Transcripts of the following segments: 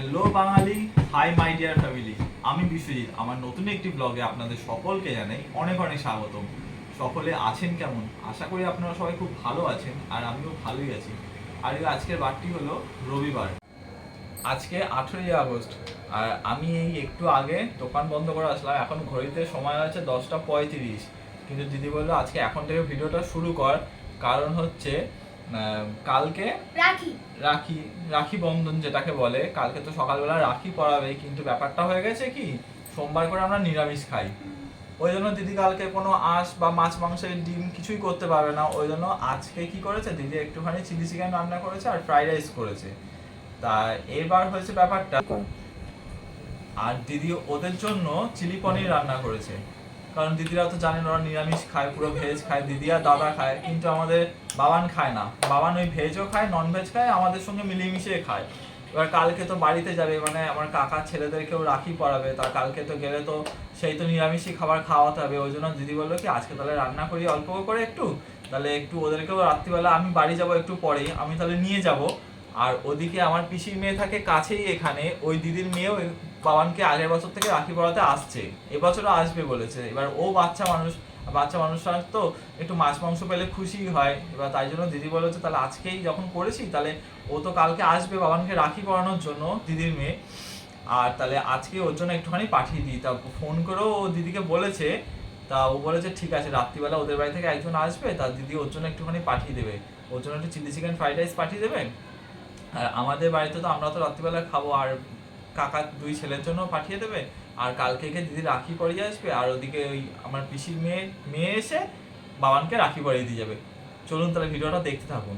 Hello Bangali, hi my dear family, আমি বিশ্বজিৎ। আমার নতুন একটি ব্লগে আপনাদের সকলকে জানাই অনেক অনেক স্বাগতম। সকলে আছেন কেমন? আশা করি আপনারা সবাই খুব ভালো আছেন আর আমিও ভালোই আছি। আর এই আজকের বারটি হলো রবিবার। আজকে আঠেরোই আগস্ট। আর আমি এই একটু আগে দোকান বন্ধ করে আসলাম। এখন ঘড়িতে সময় আছে দশটা পঁয়ত্রিশ। কিন্তু দিদি বলল, আজকে এখন থেকে ভিডিওটা শুরু কর। কারণ হচ্ছে কালকে? রাখি। রাখি রাখি বন্ধন যেটাকে বলে। কালকে তো সকালবেলা রাখি পড়াবে কিন্তু ব্যাপারটা হয়ে গেছে কি? সোমবার করে আমরা নিরামিষ খাই। ওই জন্য দিদি কালকে কোনো আঁশ বা মাছ মাংসের ডিম কিছুই করতে পারবে না। ওই জন্য আজকে কি করেছে? দিদি একটুখানি চিলি চিকেন রান্না করেছে আর ফ্রাইড রাইস করেছে। তা এবার হয়েছে ব্যাপারটা। আর দিদি ওদের জন্য চিলি পনির রান্না করেছে। কারণ দিদিরা তো জানেন ওরা নিরামিষ খায়, পুরো ভেজ খায় দিদি আর দাদা খায়, কিন্তু আমাদের বাবান খায় না। বাবান ওই ভেজও খায় নন ভেজ খায়, আমাদের সঙ্গে মিলিয়ে খায়। এবার কালকে তো বাড়িতে যাবে মানে আমার কাকার ছেলেদেরকেও রাখি পড়াবে, তা কালকে তো গেলে তো সেই তো নিরামিষই খাবার খাওয়াতে হবে, ওই জন্য দিদি বলল কি, আজকে তাহলে রান্না করি অল্প করে একটু, তাহলে একটু ওদেরকেও রাত্রিবেলা, আমি বাড়ি যাব একটু পরেই, আমি তাহলে নিয়ে যাব। আর ওদিকে আমার পিসির মেয়ে থাকে কাছেই এখানে, ওই দিদির মেয়েও বাবানকে আগের বছর থেকে রাখি পড়াতে আসছে। এবছরও আসবে বলেছে। এবার ও বাচ্চা মানুষ, বাচ্চা মানুষরা তো একটু মাছ মাংস পেলে খুশি হয়। এবার তাই জন্য দিদি বলেছে, তাহলে আজকেই যখন করেছি, তাহলে ও তো কালকে আসবে বাবানকে রাখি পরানোর জন্য, দিদির মেয়ে। আর তাহলে আজকে ওর জন্য একটুখানি পাঠিয়ে দিই। তা ফোন করেও ও দিদিকে বলেছে। তা ও বলেছে, ঠিক আছে, রাত্রিবেলা ওদের বাড়ি থেকে একজন আসবে। তা দিদি ওর জন্য একটুখানি পাঠিয়ে দেবে। ওর জন্য একটু চিলি চিকেন, ফ্রাইড রাইস পাঠিয়ে দেবেন? আর আমাদের বাড়িতে তো আমরা তো রাত্রিবেলা খাব। আর কাকা দুই ছেলের জন্য পাঠিয়ে দেবে। আর কালকে গিয়ে দিদি রাখি পরিয়ে আসবে আর ওদিকে ওই আমার পিসির মেয়ে মেয়ে এসে বাবানকে রাখি পরিয়ে দিয়ে যাবে। চলুন তাহলে ভিডিওটা দেখতে থাকুন।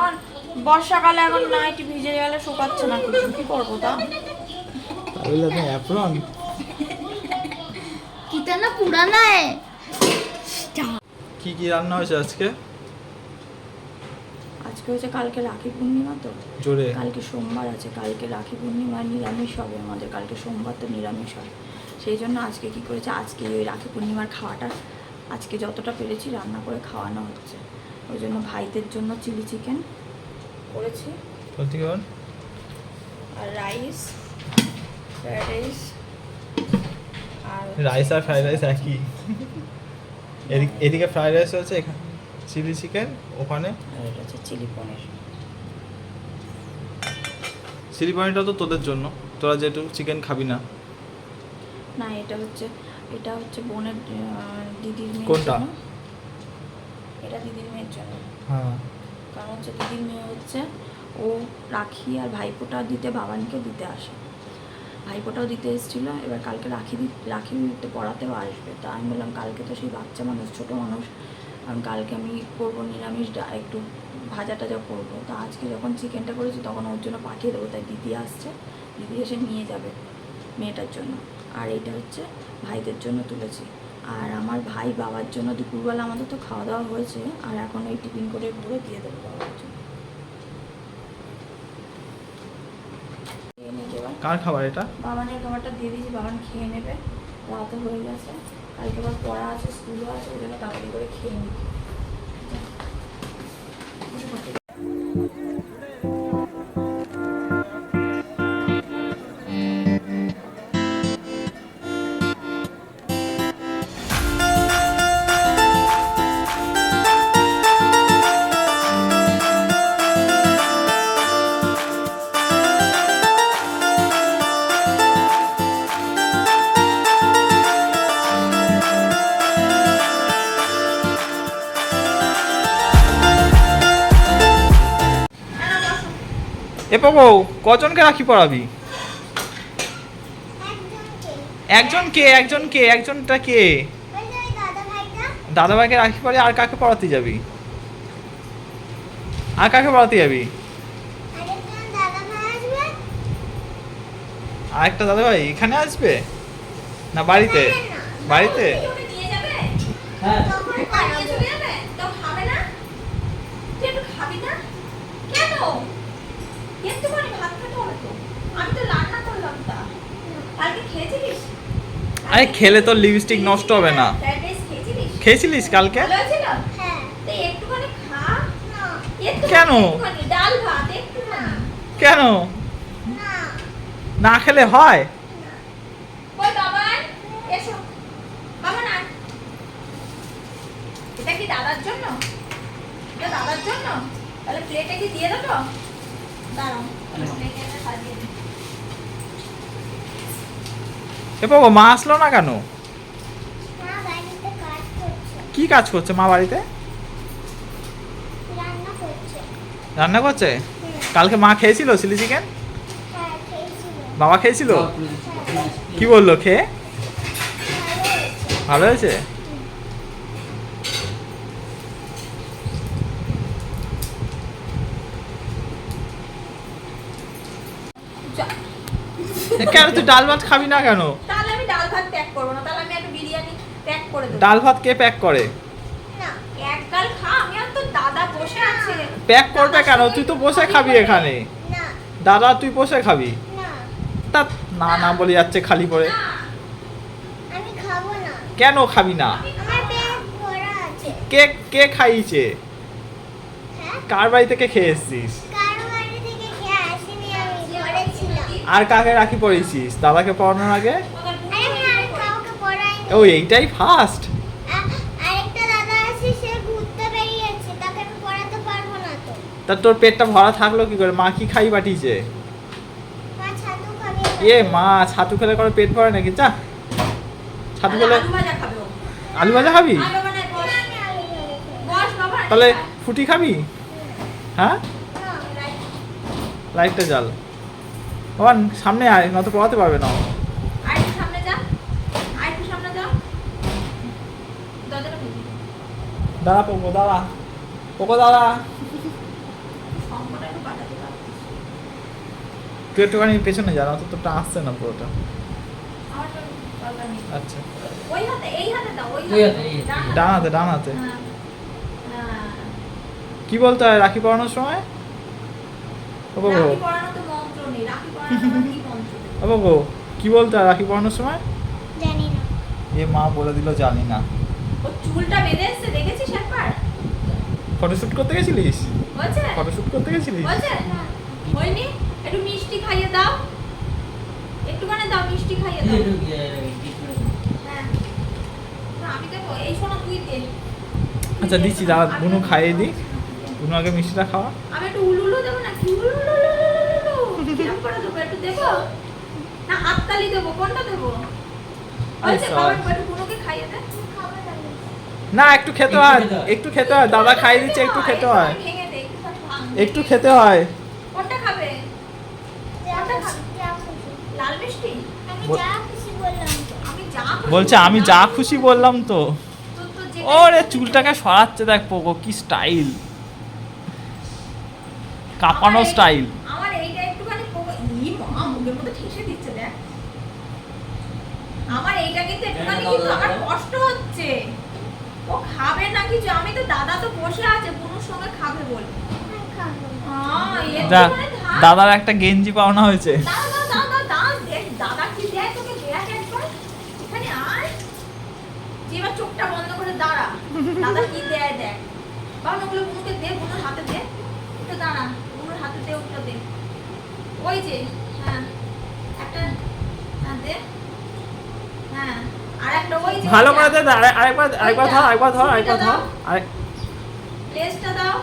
আর বর্ষাকালে এখন নাইটি ভিজে গেলে শুকাচ্ছে না কিছু। কি করব তা? তাহলে আপনি অ্যাপ্রন না কি কি রান্না হয়েছে আজকে? আজকে হচ্ছে কালকে রাখি পূর্ণিমা তো। জোরে। কালকে সোমবার আছে কালকে রাখি পূর্ণিমা নিরামিষ হবে আমাদের কালকে সোমবার তো নিরামিষ হয়। সেই জন্য আজকে কি করেছে? আজকে ওই রাখি পূর্ণিমার খাওয়াটা আজকে যতটা পেরেছি রান্না করে খাওয়ানো হচ্ছে। ওই জন্য ভাইদের জন্য চিলি চিকেন করেছি। আর রাইস ফ্রাইড রাইস আর রাইস আর ফ্রাইড রাইস একই। এদিকে এদিকে ফ্রাইড রাইস হচ্ছে এখানে চিলি চিকেন ওখানে। চিলি পনির। চিলি পনিরটা তো তোদের জন্য। তোরা যেহেতু চিকেন খাবি না। না এটা হচ্ছে এটা হচ্ছে বোনের দিদির মেয়ের কোনটা? এটা দিদির মেয়ের জন্য। হ্যাঁ। কারণ হচ্ছে দিদির মেয়ে হচ্ছে ও রাখি আর ভাইপোটা দিতে বাবানকে দিতে আসে। ভাইফোঁটাও দিতে এসেছিল, এবার কালকে রাখি দি, রাখি দিতে পড়াতেও আসবে। তা আমি বললাম, কালকে তো সেই বাচ্চা মানুষ, ছোটো মানুষ, কারণ কালকে আমি করব নিরামিষ একটু ভাজা টাজা করব। তা আজকে যখন চিকেনটা করেছি, তখন ওর জন্য পাঠিয়ে দেবো, তাই দিদি আসছে। দিদি এসে নিয়ে যাবে মেয়েটার জন্য। আর এইটা হচ্ছে ভাইদের জন্য তুলেছি। আর আমার ভাই বাবার জন্য দুপুরবেলা আমাদের তো খাওয়া দাওয়া হয়েছে, আর এখন এই টিফিন করে ভরে দিয়ে দেবো বাবার জন্য খেয়ে নিয়ে যাবার কার খাবার এটা? বাবানের খাবারটা দিয়ে দিয়েছি বাবান খেয়ে নেবে, রাতে হয়ে গেছে। কালকে আবার পড়া আছে, স্কুলও আছে, ওই জন্য তাড়াতাড়ি করে খেয়ে নিই। এ কজনকে রাখি পড়াবি? একজন কে? একজন কে? একজনটা কে? দাদা ভাইকে রাখি পরে আর কাকে পড়াতে যাবি? আর কাকে পড়াতে যাবি? আর একটা দাদা ভাই এখানে আসবে? না বাড়িতে? বাড়িতে? হ্যাঁ। আরে খেলে তো লিপস্টিক নষ্ট হবে না। খেয়েছিলিস? কালকে? হ্যাঁ। তো একটুখানি খা। না। একটুখানি, কেন? কেন? না। না খেলে হয়? এটা কি দাদার জন্য? এটা দাদার জন্য? তাহলে প্লেটে কি দিয়ে দেবো দাঁড়াও। প্লেটে সাজিয়ে দিই। এ বাবা মা আসলো না কেন? মা বাড়িতে কাজ করছে। কি কাজ করছে মা বাড়িতে? রান্না করছে। কালকে মা খেয়েছিল চিলি চিকেন? হ্যাঁ বাবা খেয়েছিল? কি বলল খেয়ে? ভালো হয়েছে। এ, কেন তুই ডাল ভাত খাবি না কেন? তাহলে আমি ডাল ভাত প্যাক করব না তাহলে আমি একটা বিরিয়ানি প্যাক করে দেবো। ডাল ভাত কে প্যাক করে? না এক ডাল খা আমি আর তো দাদা বসে আছে। প্যাক করবে কেন? তুই তো বসে খাবি এখানে। না। দাদা তুই বসে খাবি? না। তা না না বলে যাচ্ছে খালি পরে আমি খাব না। কেন খাবি না? কে কে খাইয়েছে হ্যাঁ? কার বাড়ি থেকে খেয়ে এসছিস? আর কাকে রাখি পড়েছিস? দাদাকে পড়ানোর আগে? ও এইটাই ফার্স্ট তো। তোর পেটটা ভরা থাকল কি করে? মা কি খাই পাঠিয়েছে এ মা ছাতু খেলে করে পেট ভরে নাকি? যা। ছাতু খেলে আলু ভাজা খাবে তাহলে ফুটি খাবি? হ্যাঁ? লাইটটা জ্বাল। বাবা সামনে আয় নয়তো পড়াতে পারবে না। দাঁড়া পোকো দাঁড়া পোকো দাঁড়া পারো। তুই একটুখানি পেছনে যা নয়তো তোরটা আসছে না পুরোটা আমার তো দরকার নেই। আচ্ছা ওই হাতে, এই হাতে দাও, ওই হাতে। ডান হাতে। ডান হাতে। কি বলতে হয় রাখি পড়ানোর সময় ও বাবু রাখি পরানো তো ও বাবু কি বলতে রাখি পড়ানোর সময়? জানি না। এ মা বলে দিল জানি না। ওর চুলটা বেঁধে এসছে, দেখেছিস একবার? ফটোশুট করতে গেছিলিস? হয়েছে? ফটোশুট করতে গেছিলিস? হয়েছে? হয়নি? একটু মিষ্টি খাইয়ে দাও। একটুখানি দাও মিষ্টি খাইয়ে দাও। হ্যাঁ। আমি দেবো এই শোনো তুই দে। আচ্ছা দিচ্ছি দাঁড়া বুনু খাইয়ে দিই। বুনু আগে মিষ্টিটা খাওয়া। আমি একটু উলুলু দেবো না কি উলুলু কিরম করে দেবো একটু দেবো? না হাততালি দেবো। কোনটা দেবো? না একটু খেতে হয়। একটু খেতে হয়। দাদা খাইয়ে দিচ্ছে একটু খেতে হয়। একটু খেতে হয়। কোনটা খাবে। লাল মিষ্টি? বলছে আমি যা খুশি বললাম তো। ওরে চুলটাকে সরাচ্ছে দেখ পোকো কি স্টাইল কাঁপানো স্টাইল আমার এইটা একটুখানি পোক- ই মা মুখের মধ্যে ঠেসে দিচ্ছে দেখ আমার এইটা কিন্তু একটুখানি কিন্তু আমার কষ্ট হচ্ছে। ও খাবে না কিছু? আমি তো দাদা তো বসে আছে বুনুর সঙ্গে খাবে বলে। আমি খাব। না। আহ, যা একটুখানি থাক। দাদার একটা গেঞ্জি পাওনা হয়েছে। দাও, দাও, দাও, দাও, দাও, দেখ, দাদা কি দেয় তোকে? দেখ একবার। এখানে আয়। এবার চোখটা বন্ধ করে দাঁড়া। দাদা কি দেয় দেখ। বাবা ওগুলো বুনুকে দে বুনুর হাতে দে। একটু দাঁড়া বুনুর হাতে দে ওটা দে। ওই যে হ্যাঁ একটা হ্যাঁ দে হ্যাঁ আর একটা ওই যে ভালো করে দে আরে- আরেকবার আরেকবার ধর আরেকবার ধর আরেকবার ধর দাও। আরেক দাও।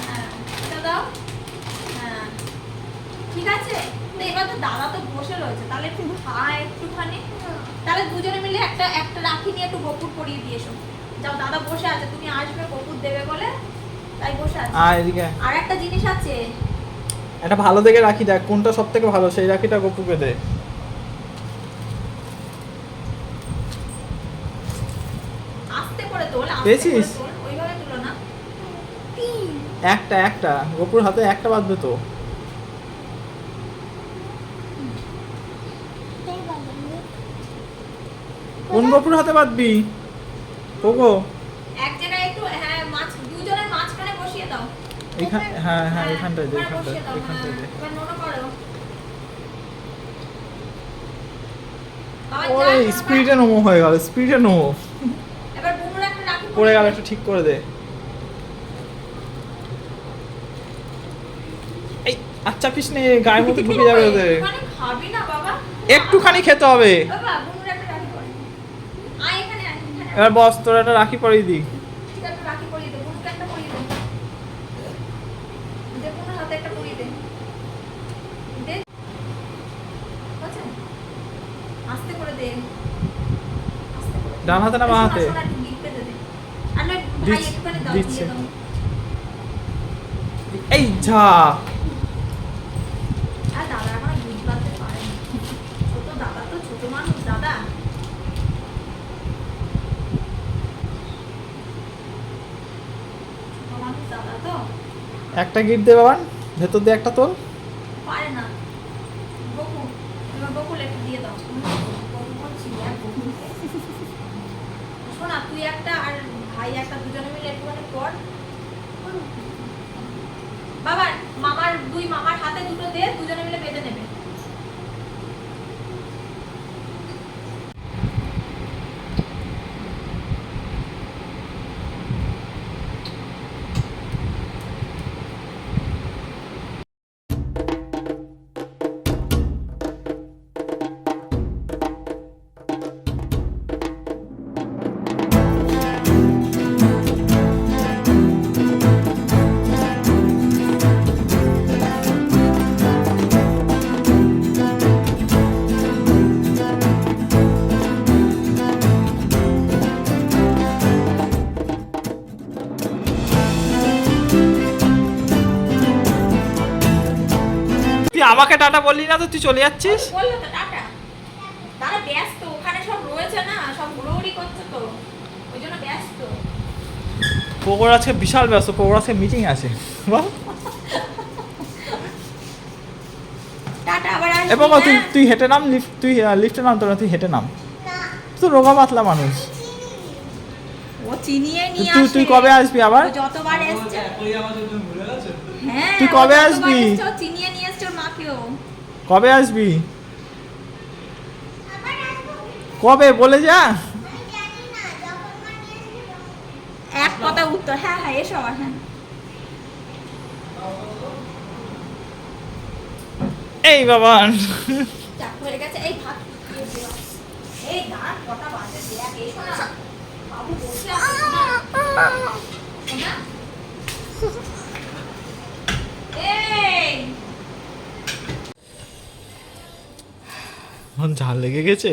হ্যাঁ এটা দাও। হ্যাঁ ঠিক আছে। তো এবার তো দাদা তো বসে রয়েছে তাহলে একটু খা একটুখানি। তাহলে দুজনে মিলে একটা একটা রাখি নিয়ে একটু গোপুর পরিয়ে দিয়ে এসো। যাও দাদা বসে আছে তুমি আসবে গোপুর দেবে বলে তাই বসে আছে। আয় এদিকে। আর একটা জিনিস আছে। একটা ভালো দেখে রাখি দেখ কোনটা সব থেকে ভালো সেই রাখিটা গপুকে দে আস্তে করে তোল আস্তে করে পেয়েছিস? একটা একটা। গপুর হাতে একটা বাঁধবে তো। কোন গপুর হাতে বাঁধবি? পোকো এক জায়গায় একটু হ্যাঁ মাছ দুজনের মাঝখানে বসিয়ে দাও। এখান হ্যাঁ হ্যাঁ হ্যাঁ, এখানটায় দে এখানটায় এখানটায় দে। হ্যাঁ। বাবা, ওরে স্পিডে নমো হয়ে গেল স্পিডে নমো। পড়ে গেল একটু ঠিক করে দে। এই আচ্ছা পিস নে গায়ের মধ্যে ঢুকে যাবে ওদের। একটুখানি খাবি না বাবা। একটুখানি খেতে হবে। এবার বস তোর একটা রাখি পরিয়ে দিই। ডান হাতে না বাঁ হাতে? শোনা, শোনা, একটু গিফটে দে দে। আর নয়, ভাই দিচ্ছি। এই যা। একটা গিট দে বাবান ভেতর দিয়ে একটা তোল পারে না বকুল এবার বকুল একটু দিয়ে দাও বকুল করছি আর বকুলকে শোনা তুই একটা আর ভাই একটা দুজনে মিলে একটুখানি কর বাবার মামার হাতে দুটো দে দুজনে আমাকে টাটা বললি না তো তুই চলে যাচ্ছিস? বলল তো টাটা। তারা ব্যস্ত ওখানে সব রয়েছে না সব হুড়োহুড়ি করছে তো। ওই জন্য ব্যস্ত। পোকোর আজকে বিশাল ব্যস্ত পোকোর আজকে মিটিং আছে। বল টাটা আবার এ আসবি বাবা তুই হ্যাঁ? তুই হেঁটে নাম লিফট তুই লিফটে নাম তোর তুই হেঁটে নাম। তুই তো রোগা পাতলা মানুষ। ও চিনিয়ে নিয়ে তুই তুই কবে আসবি আবার? যতবার এসছে। হ্যাঁ তুই কবে আসবি? চিনিয়ে নিয়ে এসছে ওর মাকেও কবে আসবি? কবে? বলে যা। এক কথা উত্তর। হ্যাঁ হ্যাঁ এসো হ্যাঁ। এই বাবা। এই ভাত এই দাঁড় কটা বাজে দেখ এই শোনা বাবু বসে আছে শোনা। শোনা? এই আমার ঝাল লেগে গেছে।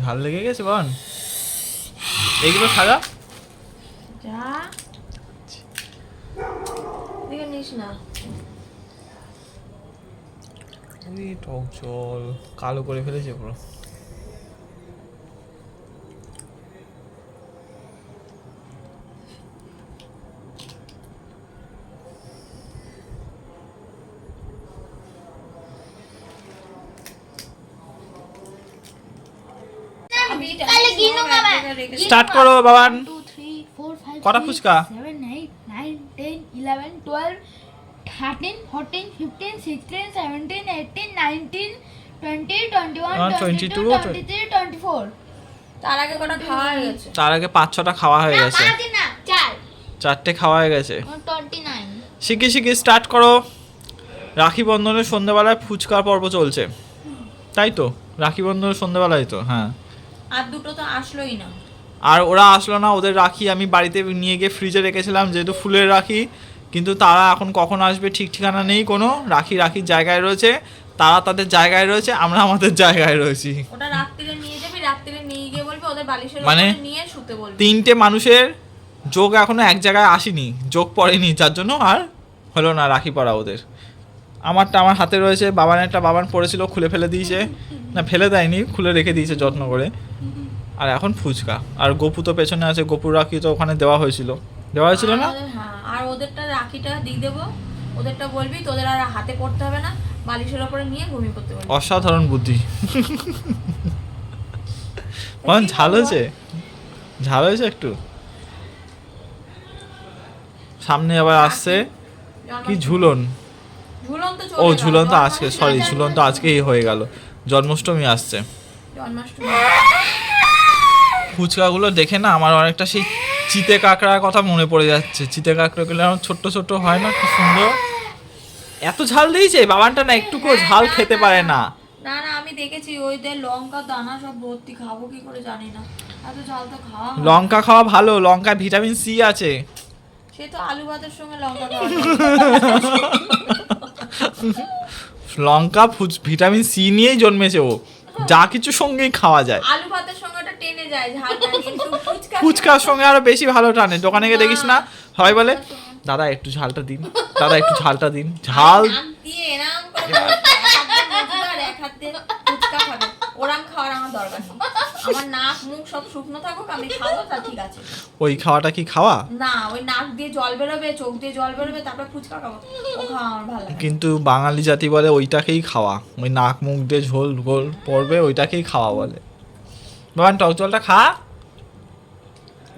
ঝাল লেগে গেছে বল এইগুলো খারাপ যা। দিকে নিস না। টক জল কালো করে ফেলেছে পুরো তাহলে গিনো বাবা স্টার্ট করো বাবা কটা ফুচকা? তার আগে পাঁচ ছটা খাওয়া হয়ে গেছে। চারটে খাওয়া হয়ে গেছে। শিখে শিখে স্টার্ট করো। রাখি বন্ধনের সন্ধ্যাবেলায় ফুচকার পর্ব চলছে। তাই তো? রাখি বন্ধনের সন্ধ্যাবেলায় তো হ্যাঁ। আর দুটো তো আসলোই না। আর ওরা আসলো না ওদের রাখি আমি বাড়িতে নিয়ে গিয়ে ফ্রিজে রেখেছিলাম যেহেতু ফুলের রাখি। কিন্তু তারা এখন কখন আসবে ঠিক ঠিকানা নেই কোনো রাখি রাখির জায়গায় রয়েছে তারা তাদের জায়গায় রয়েছে আমরা আমাদের জায়গায় রয়েছি। ওটা রাত্রিরে নিয়ে যাবি রাত্রিরে নিয়ে গিয়ে বলবি ওদের বালিশের মানে? নিয়ে শুতে বলবি। তিনটে মানুষের যোগ এখনও এক জায়গায় আসেনি যোগ পড়েনি যার জন্য আর হলো না রাখি পরা ওদের। আমারটা আমার হাতে রয়েছে বাবান একটা বাবান পড়েছিল খুলে ফেলে দিয়েছে। না ফেলে দেয়নি খুলে রেখে দিয়েছে যত্ন করে। আর এখন ফুচকা। আর গপু তো পেছনে আছে গপুর রাখি তো ওখানে দেওয়া হয়েছিল। দেওয়া হয়েছিল না? হ্যাঁ আর ওদেরটা রাখিটা দিয়ে দেবো। ওদেরটা বলবি তোদের আর হাতে পড়তে হবে না বালিশের ওপরে নিয়ে ঘুমিয়ে পড়তে পারবি অসাধারণ বুদ্ধি। বল ঝাল হয়েছে? ঝাল হয়েছে একটু? সামনে আবার আসছে। কি ঝুলন? ও গেল। ঝুলন্ত আজকে সরি না, ঝুলন্ত আজকেই হয়ে গেল। জন্মাষ্টমী আসছে। জন্মাষ্টমী। ফুচকাগুলো দেখে না আমার অনেকটা সেই চিতে কাঁকড়ার কথা মনে পড়ে যাচ্ছে। চিতে কাঁকড়াগুলো আমার ছোট্ট ছোট্ট হয় না খুব সুন্দর। এত ঝাল দিয়েছে বাবানটা না একটুকু ঝাল খেতে পারে না। না না আমি দেখেছি ওই যে লঙ্কা দানা সব ভর্তি খাব কি করে জানি না। এত ঝাল তো খাওয়া লঙ্কা খাওয়া ভালো লঙ্কায় ভিটামিন সি আছে। সে তো আলু ভাতের সঙ্গে লঙ্কা খাওয়া লঙ্কা ভিটামিন সি নিয়েই জন্মেছে ও। যা কিছু সঙ্গেই খাওয়া যায়। আলু ভাতের যায় ফুচকার সঙ্গে আরও বেশি ভালো টানে। দোকানে গিয়ে দেখিস না সবাই বলে দাদা একটু ঝালটা দিন দাদা একটু ঝালটা দিন। ঝাল নাক দিয়ে এরাম করে বসে, এক হাত দিয়ে মজুদার, এক হাত দিয়ে ফুচকা খাবে। ওরাম খাওয়ার আমার দরকার আমার নাক মুখ সব শুকনো থাকুক আমি খাব তা ঠিক আছে। ওই খাওয়াটা কি খাওয়া? না ওই নাক দিয়ে জল বেরোবে চোখ দিয়ে জল বেরোবে তারপর ফুচকা খাব। ও খাওয়া আমার ভালো কিন্তু বাঙালি জাতি বলে ওইটাকেই খাওয়া। ওই নাক মুখ দিয়ে ঝোল গোল পড়বে ওইটাকেই খাওয়া বলে। বাবান টক জলটা খা।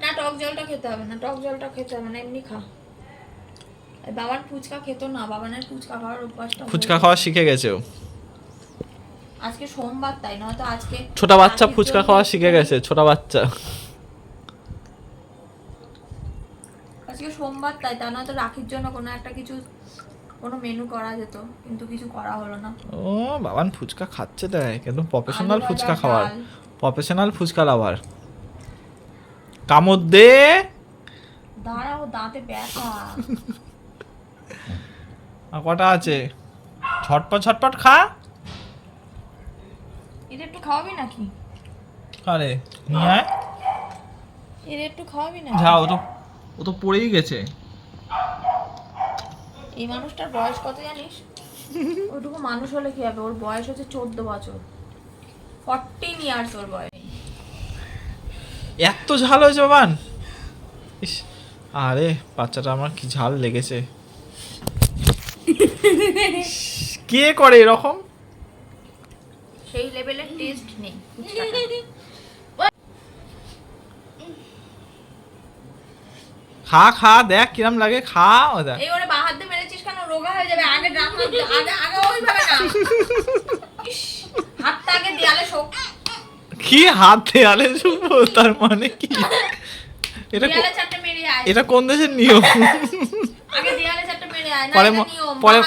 না টক জলটা খেতে হবে না টক জলটা খেতে হবে না এমনি খা। বাবার ফুচকা খেতো না বাবানের ফুচকা খাওয়ার অভ্যাসটা ফুচকা খাওয়া শিখে গেছে ও। আজকে সোমবার তাই নয়তো আজকে ছোট বাচ্চা ফুচকা খাওয়া শিখে গেছে ছোট বাচ্চা। আজকে সোমবার তাই তা নয়তো রাখির জন্য কোনো একটা কিছু কোনো মেনু করা যেত কিন্তু কিছু করা হলো না। ও বাবান ফুচকা খাচ্ছে তাই কিন্তু প্রফেশনাল ফুচকা খাওয়ার। প্রফেশনাল ফুচকা লাভার কামড় দে দাঁড়াও দাঁতে ব্যথা। আর কটা আছে? ছটপট ছটপট খা। এটা একটু খাওয়াবি নাকি? আরে নিয়ে আয়। এটা একটু খাওয়াবি না যা ও তো ও তো পড়েই গেছে। এই মানুষটার বয়স কত জানিস? ওটুকু মানুষ হলে কি হবে? ওর বয়স হচ্ছে চোদ্দ বছর। ফর্টিন ইয়ার্স ওর বয়স এত ঝাল হয়েছে বাবান। ইস আরে বাচ্চাটা আমার কি ঝাল লেগেছে। কে করে এরকম? সেই লেভেলের টেস্ট নেই। খা খা দেখ কিরম লাগে খা ও দেখ। এই ওরে বা হাত দিয়ে মেরেছিস কেন? রোগা হয়ে যাবে। আগে আগে আগে ওইভাবে না। কি হাত দেয়ালে শুনব তার মানে কি? এটা এটা কোন দেশের নিয়ম? পরে পরে-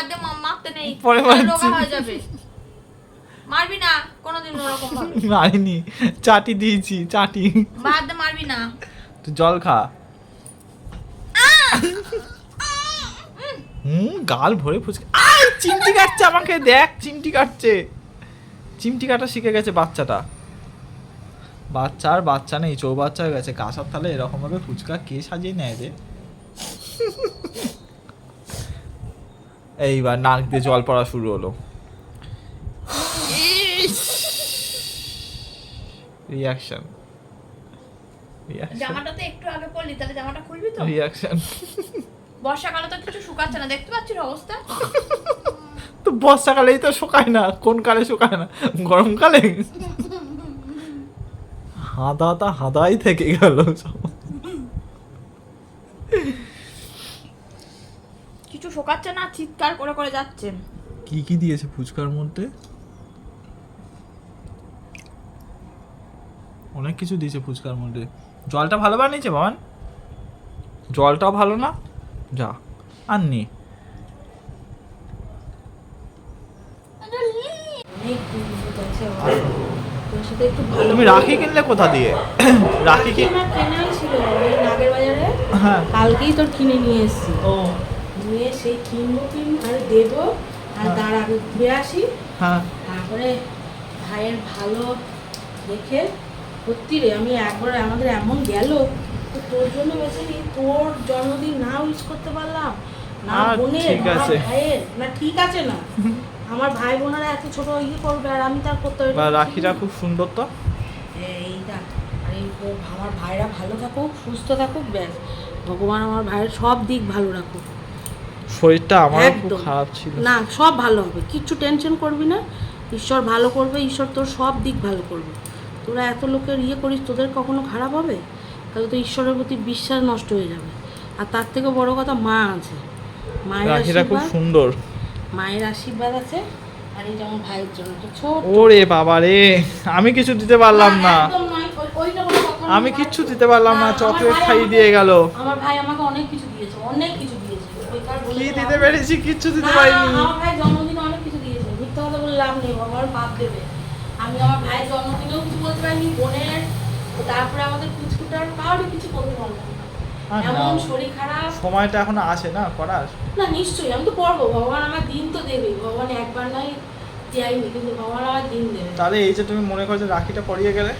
পরে মারবি না কোনোদিন ওরকম মারিনি। চাটি দিয়েছি চাটি। বা হাত দিয়ে মারবি না। তুই জল খা। হুম গাল ভরে ফুচকে চিমটি কাটছে আমাকে দেখ চিমটি কাটছে। চিমটি কাটা শিখে গেছে বাচ্চাটা। বাচ্চা আর বাচ্চা নেই চৌবাচ্চা হয়ে গেছে। কাঁসার থালে এরকম ভাবে ফুচকা কে সাজিয়ে নেয় রে? এইবার নাক দিয়ে জল পড়া শুরু হলো। রিয়াকশন রিয়াকশন জামাটা তো একটু আগে পরলি তাহলে জামাটা খুলবি তো? রিয়াকশন বর্ষাকালে তো কিছু শুকাচ্ছে না দেখতে পাচ্ছিস অবস্থা? তো বর্ষাকালেই তো শুকায় না কোন কালে শুকায় না? গরমকালে? হাদাটা হাদাই থেকে গেল কিছু শোকাচ্ছে না? চিৎকার করে করে যাচ্ছে। কি কি দিয়েছে ফুচকার মধ্যে? অনেক কিছু দিয়েছে ফুচকার মধ্যে। জলটা ভালো বানিয়েছে বাবান? জলটাও ভালো না? যা আর নি। তুমি রাখি কিনলে কোথা দিয়ে? রাখি কি আমার কেনাই ছিল ওই নাগের বাজারে। হ্যাঁ। কালকেই তোর কিনে নিয়ে এসেছি। ও। নিয়ে সেই কিনবো কিনবো আর দেবো আর তার আগে ঘুরে আসি। হ্যাঁ। তারপরে ভাইয়ের ভালো দেখে সত্যি রে আমি একবার আমাদের এমন গেল তো তোর জন্য নি তোর জন্মদিন না উইশ করতে পারলাম। না বোনের ঠিক না আছে। ভাইয়ের না ঠিক আছে না। আমার ভাই বোনেরা এত ছোট ইয়ে করবে আর আমি তার করতে বা রাখিটা খুব সুন্দর তো। এইটা। আর আমার ভাইরা ভালো থাকুক সুস্থ থাকুক ব্যাস। ভগবান আমার ভাইয়ের সব দিক ভালো রাখুক। শরীরটা আমার খুব খারাপ ছিল। না সব ভালো হবে। কিচ্ছু টেনশন করবি না। ঈশ্বর ভালো করবে ঈশ্বর তোর সব দিক ভালো করবে। তোরা এত লোকের ইয়ে করিস তোদের কখনো খারাপ হবে? তাহলে তো ঈশ্বরের প্রতি বিশ্বাস নষ্ট হয়ে যাবে। আর তার থেকে বড় কথা মা আছে। মায়ের খুব সুন্দর। মায়ের আশীর্বাদ আছে আর এই যেমন ভাইয়ের জন্য ছোট ওরে বাবা রে আমি কিছু দিতে পারলাম না। আমি কিচ্ছু দিতে পারলাম না চকলেট খাইয়ে দিয়ে গেল। আমার ভাই আমাকে অনেক কিছু দিয়েছে অনেক কিছু দিয়েছে। কি দিতে পেরেছি? কিচ্ছু দিতে পারিনি। আমার ভাই জন্মদিনে অনেক কিছু দিয়েছে মিথ্যা কথা বলে লাভ নেই আমার পাপ দেবে। আমি আমার ভাইয়ের জন্মদিনেও কিছু বলতে পারিনি বোনের তারপরে আমাদের কুচকুটার কাউকে কিছু বলতে পারলাম এমন শরীর খারাপ? সময়টা এখন আসে না? করার? না নিশ্চয়ই আমি তো পড়ব। ভগবান আমার দিন তো দেবেই। ভগবান একবার নয় যাইনি কিন্তু ভগবান আমার দিন দেবে তাহলে এই যে তুমি মনে করো যে রাখিটা পরিয়ে গেলে?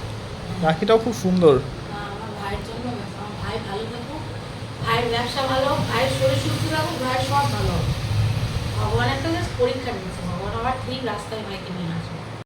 রাখিটাও খুব সুন্দর। আমার ভাইয়ের জন্য আমার ভাই ভালো থাকুক। ভাইয়ের ব্যবসা ভালো ভাইয়ের শরীর সুস্থ থাকুক ভাইয়ের সব ভালো ভগবান একটা পরীক্ষা নিচ্ছে ভগবান আবার ঠিক রাস্তায় ভাইকে নিয়ে